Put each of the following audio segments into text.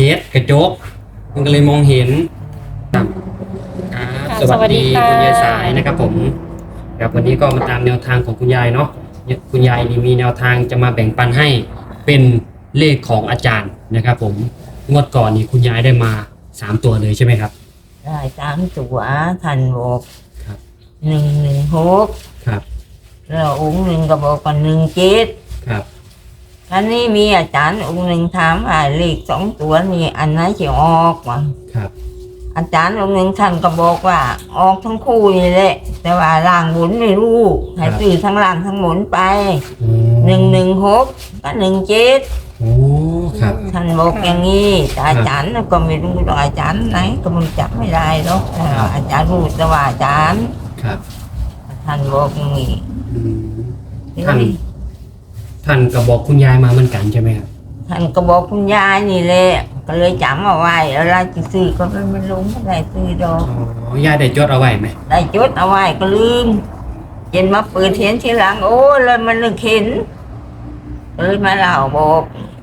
เคสกระจก มันก็เลยมองเห็นครับครับค่ะสวัสสวัสดีดีค่ะ คุณยายสายนะครับผมครับวันนี้ก็มาตามแนวทางของคุณยายเนาะคุณยายนี่มีแนวทางจะมาแบ่งปันให้เป็นเลขของอาจารย์นะครับ ผมงวดก่อนนี่คุณยายได้มาสามตัวเลยใช่ไหมครับ ได้สามตัวทันบอกครับ หนึ่งหนึ่งหกครับ แล้วองค์หนึ่งก็บอกว่าหนึ่งเจ็ดครับ อันนี้มีอาจารย์องค์หนึ่งถามว่าเลขสองตัวนี่อันไหนจะออกวะครับ อาจารย์องค์หนึ่งท่านก็บอกว่า ออกทั้งคู่นี่แหละ แต่ว่าล่างหมุนไม่รู้ให้ซื้อทั้งล่างทั้งหมุนไปอืมหนึ่งหนึ่งหกก็หนึ่งเจ็ดโอ้ครับ ท่านบอกอย่างนี้แต่อาจารย์ก็ไม่รู้หรอกอาจารย์ไหนก็มันจับไม่ได้หรอกแต่ว่าอาจารย์รู้แต่ว่าอาจารย์ ครับท่านบอกอย่างนี้ อืมท่าน ท่านก็บอกคุณยายมาเหมือนกันใช่ไหมครับท่านก็บอกคุณยายนี่แหละก็เลยจำเอาไว้แล้วเราจะซื้อก็ไม่รู้ไม่ได้ซื้อดอกอ๋อยายได้จดเอาไว้ไหมได้จดเอาไว้ก็ลืมเย็นมาเปิดเห็นทีหลังโอ้เลยมันนึกเห็นก็เลยมาเล่าบอก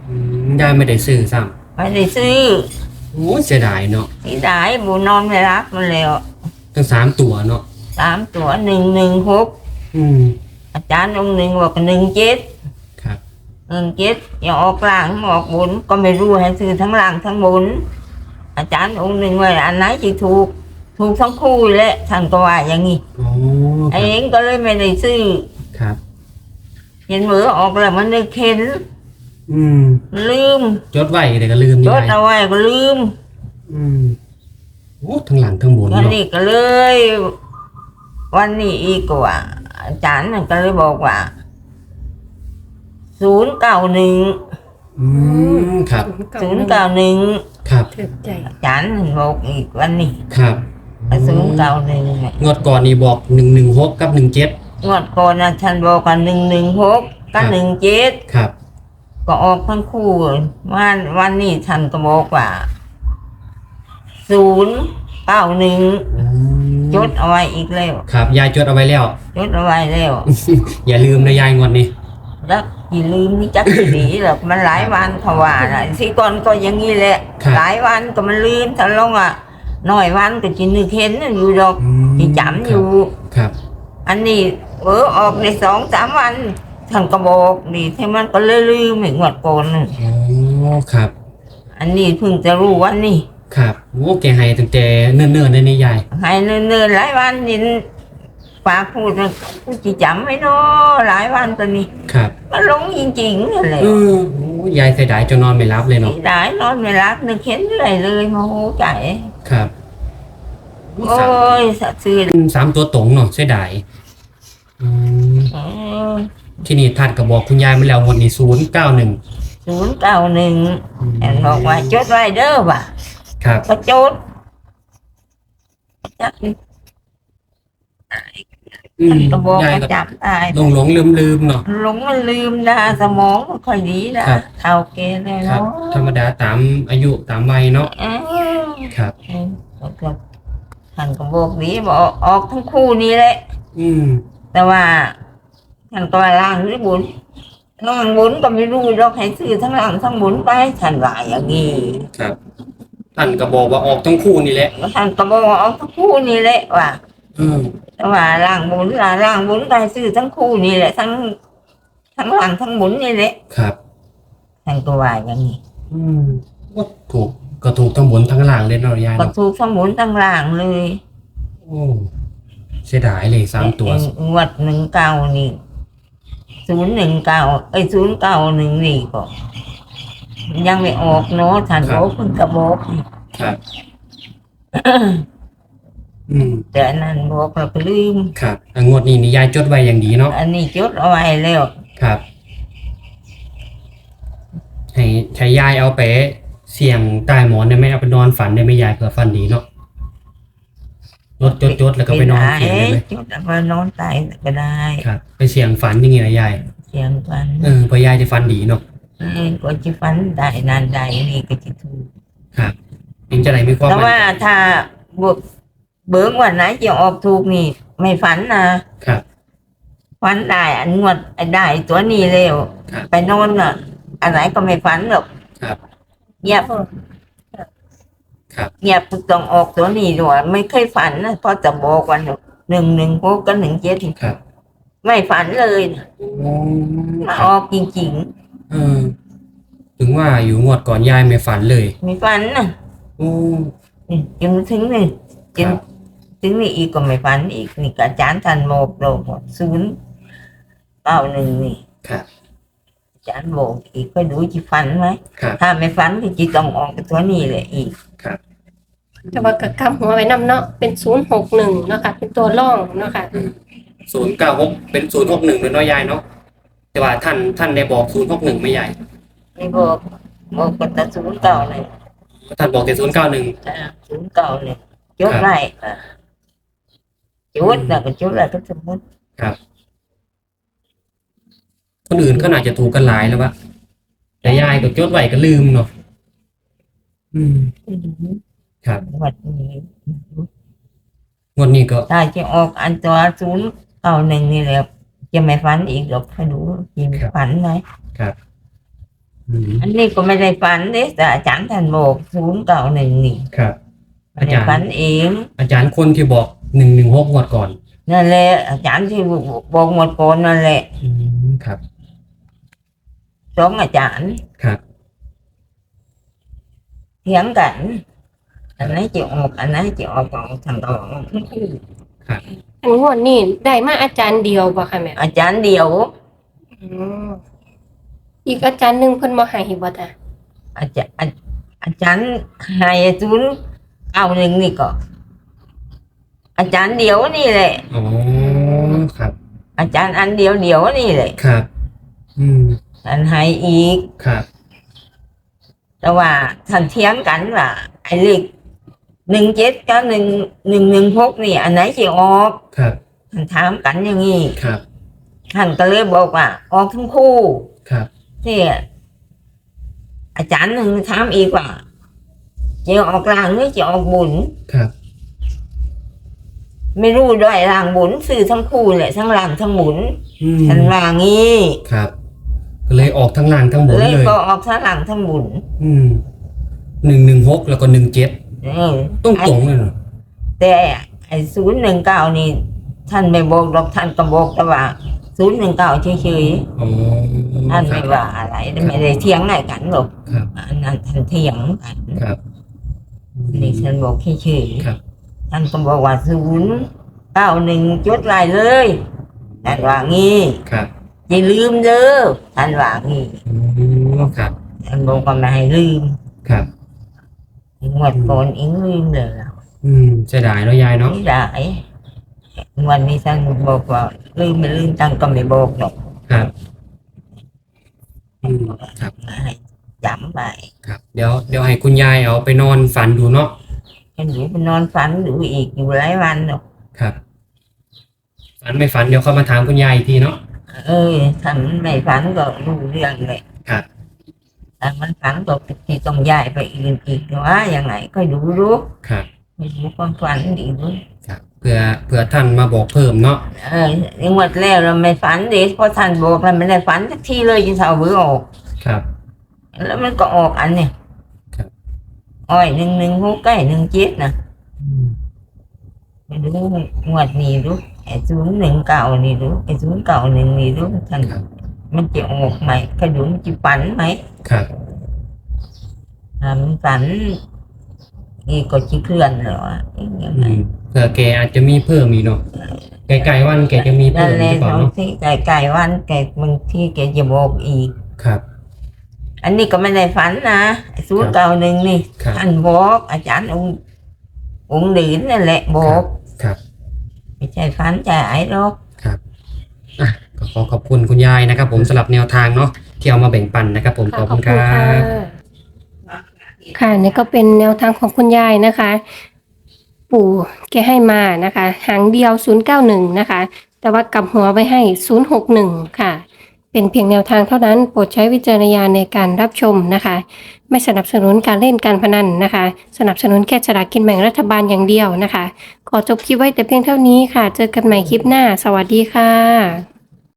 อืมยายไม่ได้ซื้อซ้ไม่ได้ซื้อำโอ้เสียดายเนาะที่ได้บุนอนไม่รับมันแล้วทั้งสามตัวเนาะสามตัวหนึ่งหนึ่งหกอืมอาจารย์องค์หนึ่งบอกหนึ่งเจ็ดครับ หนึ่งเจ็ดอย่าออกล่างออกบนก็ไม่รู้ให้ซื้อทั้งล่างทั้งบนอาจารย์องค์หนึ่งว่าอันไหนจะถูก ถูกทั้งคู่แหละท่านก็ว่าอย่างนี้โอ้คไอ้รับเองก็เลยไม่ได้ซื้อครับ เห็นมือออกแล้วมันนึกเห็นอืม ลืมจดไว้เดี๋ยวก็ลืมจยาดยเอาไว้ก็ลืมอืมโอ้ทั้งหลังทั้งบนวันเนาะนี้ก็เลย วันนี้อีกกว่าอาจารย์น่ะก็เลยบอกว่า ศูนย์เก้าหนึ่งอืมครับ ศูนย์เก้าหนึ่งครับ ถึกใจอาจารย์บอกอีกวันนี้ครับศูนย์เก้าหนึ่งงวดก่อนนี่บอกหนึ่งหนึ่งหกกับหนึ่งเจ็ดงวดก่อนนะท่านบอกกันหนึ่งหนึ่งหกกับหนึ่งเจ็ดครับ ก็ออกทั้งคู่วันวันนี้ท่านก็บอกว่าศูนย์เก้าหนึ่งอืมจดเอาไว้อีกแล้วครับ ยายจดเอาไว้แล้ว จดเอาไว้แล้วอย่าลืมนะยายงวดนี้ แล้ว อย่าลืมนี่จักสิดีหรอกมันหลายวันเขาว่าน่ะที่ก่อนก็อย่างนี้แหละ ครับ หลายวันก็มันลืมถ้าลงอะหน่อยวันก็จินึกเห็นอยู่ดอกอืมที่จำอยู่ ครับ อันนี้เออออกในสองสามวันท่านก็บอกนี่ที่มันก็เลยลืมอีกหมดก่อนน่ะโอ้ครับ อันนี้เพิ่งจะรู้วันนี้ครับโอ้แกให้ตั้งแต่เนิ่นๆเลยนี่ยาย ให้เนิ่นๆหลายวันยิน ปากพูดนะกูจะจำไม่นาะหลายวันตอนนี้ ครับมันหลงจริงๆนั่นแหละเออโอ้ยายเสียดายจนนอนไม่รับเลยเนาะได้นอนไม่รับนึกเห็นเลยเลยโมโหใจครับโอ้ยสะซื่นสามตัวตรงเนาะเสียดายอืมเออที่นี่ท่านก็บอกคุณยายมาแล้วงวดนี้ศูนย์เก้าหนึ่งศูนย์เก้าหนึ่งแอนบอกว่าจดไว้เด้อว่ะครับก็จดจักอื มก็บอกยายว่าก็จำได้หลงหลงลืมลืมๆเนาะหลงมันลืมนะสมองไม่ค่อยดีนะครับ เท่าเกณฑ์เลยครับ เนาะธรรมดาตามอายุตามวัยเนาะเออครับเออแล้วก็ท่านก็บอกดีบอกออกทั้งคู่นี้แหละ อืมแต่ว่าท่านก็ว่าล่างหรือบุญล่างบุญก็ไม่รู้หรอกให้ซื้อทั้งล่างทั้งบุญไปท่านว่าอย่างนี้ครับท่านก็บอกว่าออกทั้งคู่นี่แหละ ท่านก็บอกว่าออกทั้งคู่นี่แหละว่า อืมแต่ว่าล่างบุญล่ะล่างบุญก็ให้ซื้อทั้งคู่นี่แหละ ทั้งทั้งล่างทั้งบุญนี่แหละครับ ท่านก็ว่าอย่างนี้อืมว่าถูกก็ถูกทั้งบนทั้งล่างเลยเนาะยายก็เนาะถูกทั้งบุญทั้งล่างเลยโอ้เสียดายเลยสามตัว งวดหนึ่งเก้านี่ศูนย์หนึ่งเก้าเอ้ยศูนย์เก้าหนึ่งนี่ก็ ยังไม่ออกเนาะท่านบอกเพิ่งกระบอก ครับ อืมแต่อันนั้นบอกเราก็ลืม ครับอะงวดนี้นี่ยายจดไว้อย่างดีเนาะอันนี้จดเอาไว้แล้วครับ ให้ใช้ยายเอาไปเสี่ยงใต้หมอนได้ไหมเอาไปนอนฝันได้ไหมยายเผื่อฝันดีเนาะรถจดจดๆแล้วก็ไปนอนเขียนได้ไหมจดเอาไปนอนตายก็ได้ครับ ไปเสี่ยงฝันอย่างเงี้ยยายเสียงฟันเออเพื่อยายจะฝันดีเนาะเออก็จะฟันได้นานได้นี่ก็จะถูกครับเองจะไหนมีความแต่มั่นว่าถ้าบวก เบิ้งวันไหนจะออกถูกนี่ ไม่ฝันนะครับ ฝันได้อันงวดไอ้ได้ตัวนี้เร็วครับไปนอนน่ะอันไหนก็ไม่ฝันหรอกครับเงียบครับ เงียบต้องออกตัวนี้ด้วยไม่เคยฝันนะเพราะจะบอกวันหนึ่งหนึ่งหกกับหนึ่งเจ็ดครับ ไม่ฝันเลยนะโอ้มาคอรับอกจริงเออถึงว่าอยู่งวดก่อนยายไม่ฝันเลย ๆ ไม่ฝันนะโอ้ นี่จนถึงนี่จนครับ ถึงนี่อีกก็ไม่ฝันอีกนี่กอาจารย์ทันบอกเราศูนย์เก้าหนึ่งนี่ครับ อาจารย์บอกอีกก็ดูจีฝันไหมครับ ถ้าไม่ฝันก็จีต้องออกตัวนี้เลยอีกครับแต่ว่ากับกำหัวไว้นำเนาะเป็นศูนย์หกหนึ่งเนาะค่ะ เป็นตัวร่องเนาะค่ะ ศูนย์เก้าหกเป็นศูนย์หกหนึ่งเป็นน้อยยายเนาะแต่ว่าท่านท่านได้บอกศูนย์หกหนึ่งไม่ใหญ่ไม่บอกบอกก็แต่ศูนย์เก้าหนึ่งท่านบอกแต่ศูนย์เก้าหนึ่ง ศูนย์เก้าหนึ่งจดไรอะ จดแล้วก็จดอะไรก็สมมติครับ คนอื่นก็น่าจะถูกกันหลายแล้ววะแต่ยายก็จดไว้ก็ลืมเนาะอืม ครับวัดนี้งวดนี้ก็ ถ้าจะออกอันตัวศูนย์เก้าหนึ่งนี่แหละจะไม่ฝันอีกหรอกให้ดูจีมฝันไหมอืมอันนี้ก็ไม่ได้ฝันเด้แต่อาจารย์ท่านบอกศูนย์เก้าหนึ่งนี่ครับ ไม่อาได้จารย์ฝันเองอาจารย์คนที่บอกหนึ่งหนึ่งหกงวดก่อนนั่นแหละอาจารย์ที่บอกหมดโกนนั่นแหละอืมครับ สองอาจารย์ครับเถียงกัน อันไหนจะออกอันไหนจะออกของทางตองอันงวดนี่ได้มาอาจารย์เดียวบ่ค่ะแม่อาจารย์เดียว อืมอีกอาจารย์หนึ่งเพิ่นบ่ให้บ่จ้ะอาจารย์อาอาจารย์ให้ศูนย์เก้าหนึ่งนี่ก็ อาจารย์เดียวนี่แหละ อ๋อครับ อาจารย์อันเดียวเดียวนี่แหละครับ อืมท่านให้อีก ครับ แต่ว่าท่านเถียงกันว่าไอ้เลขหนึ่งเจ็ดกับหนึ่งหนึ่งหนึ่งหกนี่ อันไหนจะออกครับท่านถามกันอย่างนี้ครับท่านก็เลยบอกว่า ออกทั้งคู่ครับที่อาจารย์หนึ่งถามอีกว่าจะออกล่างหรือจะออกบุญครับ ไม่รู้ด้วยล่างบุญสื่อทั้งคู่แหละทั้งล่างทั้งบุญอืมท่านว่างี้ครับก็เลยออกทั้งล่างทั้งบนเลยเลย ก็ออกทั้งล่างทั้งบุญอืมหนึ่งหนึ่งหกแล้วก็หนึ่งเจ็ดเออต้องตรงเลยเหรอแต่ไอ้ศูนย์หนึ่งเก้านี่ ท่านไม่บอกหรอกท่านก็บอกแต่ว่าศูนย์หนึ่งเก้าเฉยอ๋อๆท่านครัไม่บ ว่าอะไรไม่ได้เถียงอะไรกันหรอกครับ อันนั้นท่านเถียงกันครับอืมนี่ท่านบอกเฉยครับๆ ท่านก็บอกว่าศูนย์เก้าหนึ่งจดลายเลยท่านว่างี้ครับอย่าลืมเด้อท่านว่างี้อืมครับท่านบอกว่าไม่ให้ลืมครับ งวดก่อนอิงลืมเลยล่ะอืมเสียดายเนาะยายเนาะไม่ได้วันนี้ท่านบอกว่าลืมไม่ลืมท่านก็ไม่บอกหรอกครับอืมครับ ให้จำไป ครับ เดี๋ยวเดี๋ยวให้คุณยายเอาไปนอนฝันดูเนาะ ฉันอยู่ไปนอนฝันดูอีกอยู่หลายวันหรอกครับ ฝันไม่ฝันเดี๋ยวเขามาถามคุณยายอีกทีเนาะ เออถ้ามันไม่ฝันก็รู้เรื่องเลยครับถ้ามันฝันก็ที่ต้องย้ายไปอื่นอีกว่าอย่างไรก็ดูรู้ครับ ไม่รู้ความฝันดีรู้ครับเพื่อเพื่อท่านมาบอกเพิ่มเนาะเออในงวดแล้วเราไม่ฝันเด็กเพราะท่านบอกเราไม่ได้ฝันสักทีเลยจนเท่าเบื่อออก ครับ แล้วมันก็ออกอันเนี่ยครับ อ้อยหนึ่งหนึ่งหกใกล้หนึ่งเจ็ดนะอืมไม่รู้งวดนี้รู้ไอ้ศูนย์หนึ่งเก่านี่รู้ไอ้ศูนย์เก่าหนึ่งนี่รู้ท่านครับ มันจะออกไหมกระดูมันจะฝันไหมครับถ้ามันฝันอีกก็จะเคลื่อนเหรออีกยังอืไงมเผื่อแกอาจจะมีเพิ่มอีกเนาะไกลๆวันแกจะมีนั่เพิ่นมแหหละรือเปล่าสองเนาะที่ไก่ไก่วันไก่บางที่แกจะบอกอีก ครับ อันนี้ก็ไม่ได้ฝันนะศูนย์เก่าหนึ่งนี่ครับ ท่านบอกอาจารย์องค์องค์ดีนนั่นแหละบอกครับ ไม่ใช่ฝันใจไอ้หรอกอะก็ขอขอบคุณคุณยายนะครับ ผมสำหรับแนวทางเนาะที่เอามาแบ่งปันนะครับ ผมขอบคุณครับ ค่ะนี่ก็เป็นแนวทางของคุณยายนะคะ ปู่แกให้มานะคะ หางเดียว 091 นะคะ แต่ว่ากลับหัวไว้ให้ 061 ค่ะ เป็นเพียงแนวทางเท่านั้น โปรดใช้วิจารณญาณในการรับชมนะคะ ไม่สนับสนุนการเล่นการพนันนะคะ สนับสนุนแค่สลากกินแบ่งรัฐบาลอย่างเดียวนะคะ ขอจบคลิปไว้แต่เพียงเท่านี้ค่ะ เจอกันใหม่คลิปหน้า สวัสดีค่ะ